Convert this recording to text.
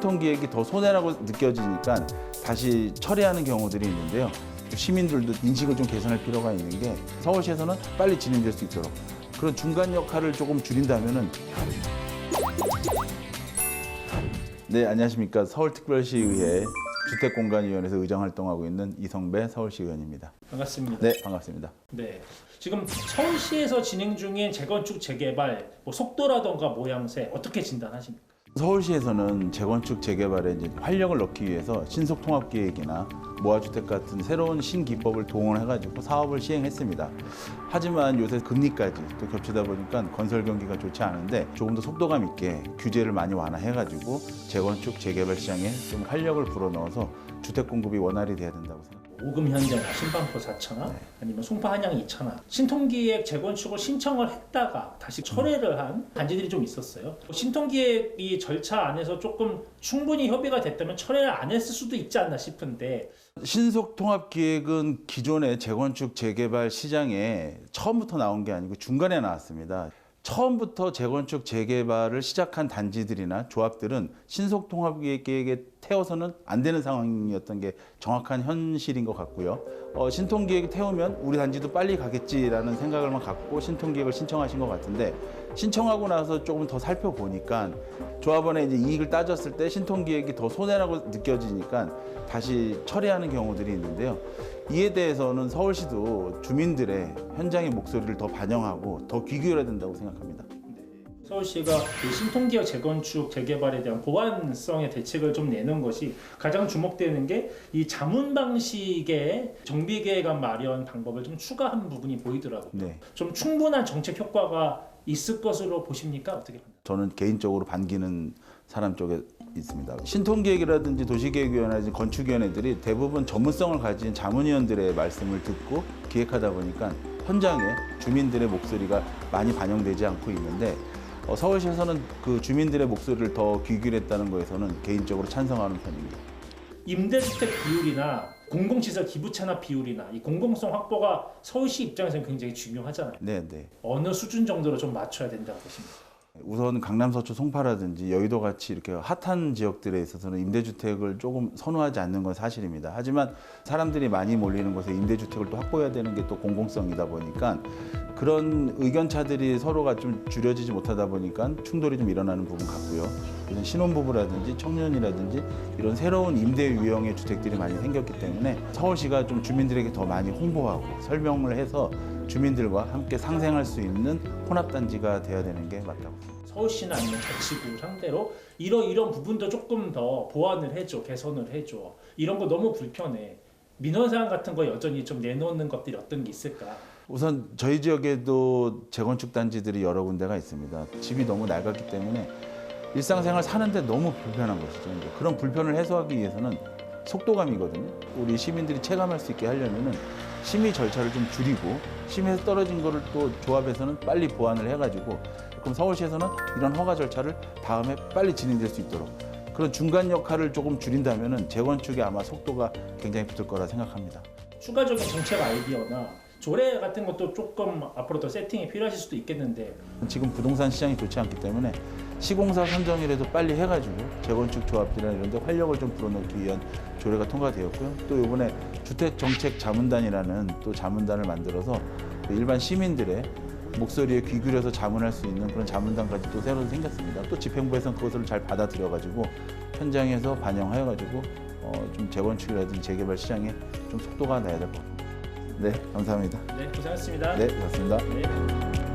신통기획이 더 손해라고 느껴지니까 다시 철회하는 경우들이 있는데요. 시민들도 인식을 좀 개선할 필요가 있는 게 서울시에서는 빨리 진행될 수 있도록 그런 중간 역할을 조금 줄인다면은 네 안녕하십니까 서울특별시의회 주택공간위원회에서 의정 활동하고 있는 이성배 서울시 의원입니다. 반갑습니다. 네 반갑습니다. 네. 지금 서울시에서 진행 중인 재건축 재개발 뭐 속도라던가 모양새 어떻게 진단하십니까? 서울시에서는 재건축 재개발에 이제 활력을 넣기 위해서 신속 통합 계획이나 모아주택 같은 새로운 신기법을 동원해가지고 사업을 시행했습니다. 하지만 요새 금리까지 또 겹치다 보니까 건설 경기가 좋지 않은데 조금 더 속도감 있게 규제를 많이 완화해가지고 재건축 재개발 시장에 좀 활력을 불어넣어서 주택 공급이 원활히 돼야 된다고 생각합니다. 오금 현대나 신반포 4천화 아니면 송파 한양 2천화 신통기획 재건축을 신청을 했다가 다시 철회를 한 단지들이 좀 있었어요. 신통기획 이 절차 안에서 조금 충분히 협의가 됐다면 철회를 안 했을 수도 있지 않나 싶은데 신속 통합 기획은 기존의 재건축 재개발 시장에 처음부터 나온 게 아니고 중간에 나왔습니다. 처음부터 재건축 재개발을 시작한 단지들이나 조합들은 신속 통합 계획에 태워서는 안 되는 상황이었던 게 정확한 현실인 것 같고요. 어, 신통 계획이 태우면 우리 단지도 빨리 가겠지라는 생각을만 갖고 신통 계획을 신청하신 것 같은데 신청하고 나서 조금 더 살펴보니까 조합원의 이제 이익을 따졌을 때 신통 계획이 더 손해라고 느껴지니까 다시 철회하는 경우들이 있는데요. 이에 대해서는 서울시도 주민들의 현장의 목소리를 더 반영하고 더 귀 기울여야 된다고 생각합니다. 서울시가 이 신통기획 재건축 재개발에 대한 보완성의 대책을 좀 내는 것이 가장 주목되는 게 이 자문 방식의 정비 계획안 마련 방법을 좀 추가한 부분이 보이더라고요. 네. 좀 충분한 정책 효과가 있을 것으로 보십니까? 어떻게 보나요? 저는 개인적으로 반기는 사람 쪽에 있습니다. 신통기획이라든지 도시계획위원회라든지 건축위원회들이 대부분 전문성을 가진 자문위원들의 말씀을 듣고 기획하다 보니까 현장에 주민들의 목소리가 많이 반영되지 않고 있는데 어, 서울시에서는 그 주민들의 목소리를 더 귀 기울였다는 거에서는 개인적으로 찬성하는 편입니다. 임대주택 비율이나 공공시설 기부 찬합 비율이나 이 공공성 확보가 서울시 입장에서는 굉장히 중요하잖아요. 네, 네. 어느 수준 정도로 좀 맞춰야 된다고 보십니까? 우선 강남 서초 송파라든지 여의도 같이 이렇게 핫한 지역들에 있어서는 임대주택을 조금 선호하지 않는 건 사실입니다. 하지만 사람들이 많이 몰리는 곳에 임대주택을 또 확보해야 되는 게 또 공공성이다 보니까 그런 의견차들이 서로가 좀 줄여지지 못하다 보니까 충돌이 좀 일어나는 부분 같고요. 신혼부부라든지 청년이라든지 이런 새로운 임대 유형의 주택들이 많이 생겼기 때문에 서울시가 좀 주민들에게 더 많이 홍보하고 설명을 해서 주민들과 함께 상생할 수 있는 혼합단지가 돼야 되는 게 맞다고 생각합니다. 서울시나 아니면 자치구 상대로 이런 이런 부분도 조금 더 보완을 해줘, 개선을 해줘. 이런 거 너무 불편해. 민원 사항 같은 거 여전히 좀 내놓는 것들이 어떤 게 있을까? 우선 저희 지역에도 재건축 단지들이 여러 군데가 있습니다. 집이 너무 낡았기 때문에 일상생활 사는데 너무 불편한 것이죠. 그런 불편을 해소하기 위해서는 속도감이거든요. 우리 시민들이 체감할 수 있게 하려면은 심의 절차를 좀 줄이고 심의에서 떨어진 거를 또 조합에서는 빨리 보완을 해가지고 그럼 서울시에서는 이런 허가 절차를 다음에 빨리 진행될 수 있도록 그런 중간 역할을 조금 줄인다면은 재건축에 아마 속도가 굉장히 붙을 거라 생각합니다. 추가적인 정책 아이디어나 조례 같은 것도 조금 앞으로 더 세팅이 필요하실 수도 있겠는데 지금 부동산 시장이 좋지 않기 때문에 시공사 선정이라도 빨리 해가지고 재건축 조합들이나 이런 데 활력을 좀 불어넣기 위한 조례가 통과되었고요. 또 이번에 주택정책자문단이라는 또 자문단을 만들어서 그 일반 시민들의 목소리에 귀 기울여서 자문할 수 있는 그런 자문단까지 또 새로 생겼습니다. 또 집행부에서는 그것을 잘 받아들여가지고 현장에서 반영하여가지고 어, 좀 재건축이라든지 재개발 시장에 좀 속도가 나야 될 것 같습니다. 네, 감사합니다. 네 고생하셨습니다. 네, 고맙습니다. 네.